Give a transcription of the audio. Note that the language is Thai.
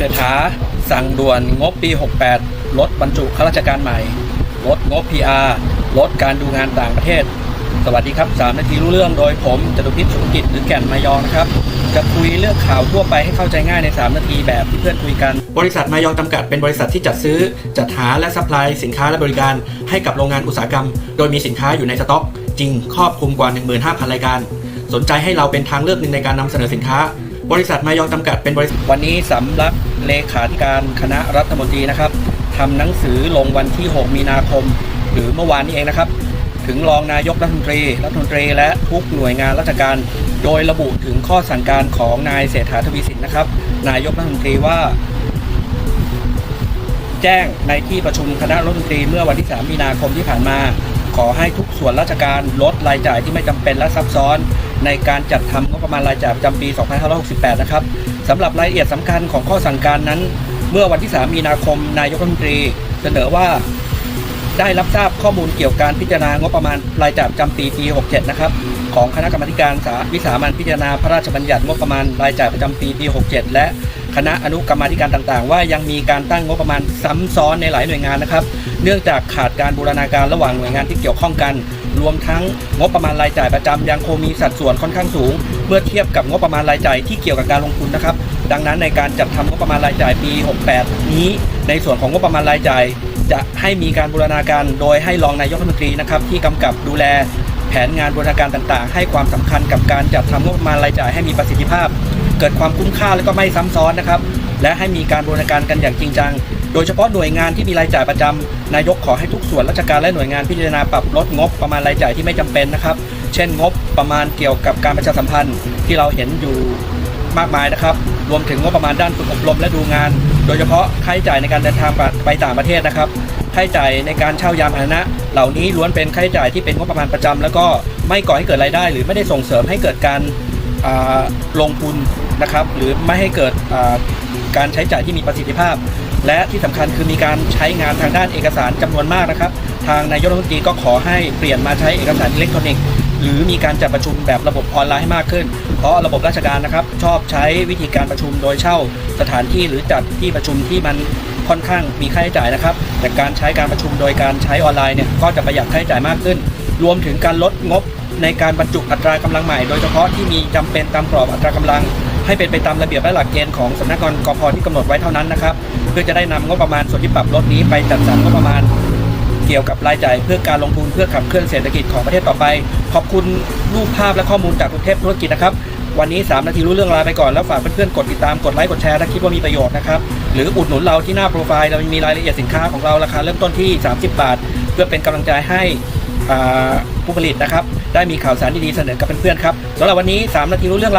เศรษฐาสั่งด่วนงบปี 68 ลดบรรจุข้าราชการใหม่ ลดงบ PR ลดการดูงานต่างประเทศ สวัสดีครับ 3 นาทีรู้เรื่องโดยผมจตุพิษสุกิจหรือแก่นมายองนะครับ จะคุยเรื่องข่าวทั่วไปให้เข้าใจง่ายใน 3 นาทีแบบที่เพื่อนคุยกัน บริษัทมายองจำกัดเป็นบริษัทที่จัดซื้อ จัดหาและซัพพลายสินค้าและบริการให้กับโรงงานอุตสาหกรรม โดยมีสินค้าอยู่ในสต็อก จริงครอบคลุมกว่า 15,000 รายการ สนใจให้เราเป็นทางเลือกหนึ่งในการนำเสนอสินค้า บริษัทมายองจำกัดเป็นบริษัทวันนี้สำนักเลขาธิการคณะรัฐมนตรีนะครับทำหนังสือลงวันที่ 6 มีนาคม หรือเมื่อวานนี้เองนะครับ ถึงรองนายกรัฐมนตรี รัฐมนตรีและทุกหน่วยงานราชการ โดยระบุถึงข้อสั่งการของนายเศรษฐาทวีสินนะครับ นายกรัฐมนตรีว่า แจ้งในที่ประชุมคณะรัฐมนตรีเมื่อวันที่ 3 มีนาคมที่ผ่านมา ขอให้ทุกส่วนราชการลดรายจ่ายที่ไม่จำเป็นและซับซ้อน ในการจัดทำงบประมาณรายจ่ายประจำปี 2568 นะครับสำหรับรายละเอียดสำคัญของข้อสั่งการนั้น เมื่อวันที่ 3 มีนาคม นายกรัฐมนตรี เสนอว่าได้รับทราบข้อมูลเกี่ยวกับการพิจารณางบประมาณรายจ่ายประจำปีปี 67 นะครับ ของคณะกรรมาการสาวิสามันพิจารณาพระราชบัญญัติงบประมาณรายจ่ายประจำปีปี 67 และ คณะอนุกรรมาธิการต่างๆ ว่ายังมีการตั้งงบประมาณซ้ำซ้อนในหลายหน่วยงานนะครับ เนื่องจากขาดการบูรณาการระหว่างหน่วยงานที่เกี่ยวข้องกัน รวมทั้งงบประมาณรายจ่ายประจำยังคงมีสัดส่วนค่อนข้างสูง เมื่อเทียบกับงบประมาณรายจ่ายที่เกี่ยวกับการลงทุนนะครับ ดังนั้นในการจัดทำงบประมาณรายจ่ายปี 68 นี้ ในส่วนของงบประมาณรายจ่าย จะให้มีการบูรณาการโดยให้รองนายกรัฐมนตรีนะครับที่กำกับดูแลแผนงานบูรณาการต่างๆ ให้ความสำคัญกับการจัดทำงบประมาณรายจ่ายให้มีประสิทธิภาพ เกิดความคุ้มค่าและก็ไม่ซ้ำซ้อนนะครับ และให้มีการบูรณาการกันอย่างจริงจัง โดยเฉพาะหน่วยงานที่มีรายจ่ายประจำนายกขอให้ทุกส่วนราชการและหน่วยงานพิจารณาปรับลดงบประมาณรายจ่ายที่ไม่จำเป็นนะครับ เช่น งบประมาณเกี่ยวกับการประชาสัมพันธ์ที่เราเห็นอยู่มากมายนะครับ รวมถึงงบประมาณด้านฝึกอบรมและดูงาน โดยเฉพาะค่าใช้จ่ายในการเดินทางไปต่างประเทศนะครับ ค่าใช้จ่ายในการเช่ายานพาหนะ เหล่านี้ล้วนเป็นค่าใช้จ่ายที่เป็นงบประมาณประจำแล้วก็ไม่ก่อให้เกิดรายได้ หรือไม่ได้ส่งเสริมให้เกิดการ ลงทุนนะครับ หรือไม่ให้เกิดการใช้จ่ายที่มีประสิทธิภาพ และที่สำคัญคือมีการใช้งานทางด้านเอกสารจำนวนมากนะครับ ทางนายกรัฐมนตรีก็ขอให้เปลี่ยนมาใช้เอกสารอิเล็กทรอนิกส์หรือมีการจัดประชุมแบบระบบออนไลน์ให้มากขึ้น เพราะระบบราชการนะครับ ชอบใช้วิธีการประชุมโดยเช่าสถานที่หรือจัดที่ประชุมที่มันค่อนข้างมีค่าใช้จ่ายนะครับ แต่การใช้การประชุมโดยการใช้ออนไลน์เนี่ยก็จะประหยัดค่าใช้จ่ายมากขึ้น รวมถึงการลดงบ ในการบรรจุอัตรากำลังใหม่ โดยเฉพาะที่มีจำเป็นตามกรอบอัตรากำลัง ให้เป็นไปตามระเบียบและหลักเกณฑ์ของสำนักงานกพที่กำหนดไว้เท่านั้นนะครับเพื่อจะได้นำงบประมาณส่วนที่ปรับลดนี้ไปจัดสรรงบประมาณเกี่ยวกับรายจ่ายเพื่อการลงทุนเพื่อขับเคลื่อนเศรษฐกิจของประเทศต่อไป ขอบคุณรูปภาพและข้อมูลจากกรุงเทพธุรกิจนะครับวันนี้ 3 นาทีรู้เรื่องลาไปก่อนแล้วฝากเพื่อนๆ กดติดตาม กดไลค์ กดแชร์ ถ้าคิดว่ามีประโยชน์นะครับ หรืออุดหนุนเราที่หน้าโปรไฟล์ เรามีรายละเอียดสินค้าของเราราคาเริ่มต้นที่ 30 บาท เพื่อเป็นกำลังใจให้ ผู้ผลิตนะครับ ได้มีข่าวสารดีๆเสนอกับเพื่อนๆครับสำหรับวันนี้ 3 นาทีรู้เรื่องราว